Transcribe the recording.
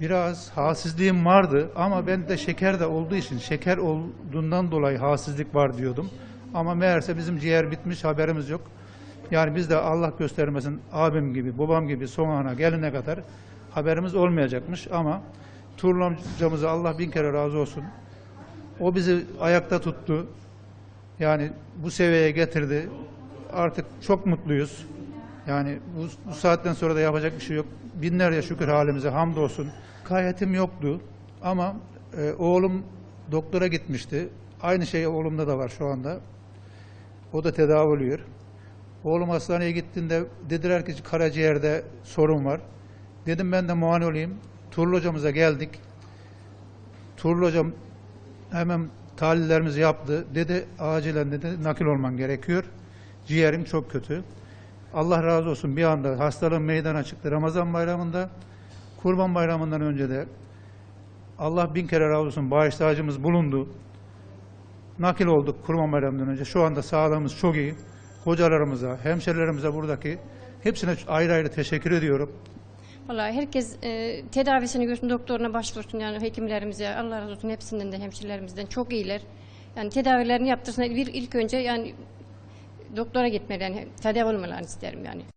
Biraz halsizliğim vardı ama ben de şeker de olduğu için şeker olduğundan dolayı halsizlik var diyordum. Ama meğerse bizim ciğer bitmiş haberimiz yok. Yani biz de Allah göstermesin abim gibi babam gibi son ana gelene kadar haberimiz olmayacakmış ama Tuğrul amcamıza Allah bin kere razı olsun. O bizi ayakta tuttu. Yani bu seviyeye getirdi. Artık çok mutluyuz. Yani bu, bu saatten sonra da yapacak bir şey yok. Binlerce şükür halimize hamdolsun. Kayetim yoktu ama e, oğlum doktora gitmişti. Aynı şey oğlumda da var şu anda. O da tedavi oluyor. Oğlum hastaneye gittiğinde dediler ki karaciğerde sorun var. Dedim ben de muayene olayım. Tuğrul hocamıza geldik. Tuğrul hocam hemen tahlillerimizi yaptı. Dedi acilen dedi nakil olman gerekiyor. Ciğerim çok kötü. Allah razı olsun bir anda hastalığım meydana çıktı Ramazan bayramında. Kurban bayramından önce de Allah bin kere razı olsun bağışlayıcımız bulundu. Nakil olduk Kurban bayramından önce. Şu anda sağlığımız çok iyi. Hocalarımıza, hemşerilerimize buradaki hepsine ayrı ayrı teşekkür ediyorum. Vallahi herkes e, tedavisini görsün, doktoruna başvursun yani hekimlerimize, Allah razı olsun hepsinden de hemşirelerimizden çok iyiler. Yani tedavilerini yaptırsın. Bir ilk önce yani doktora gitmelerini, tedavi olmalarını isterim yani.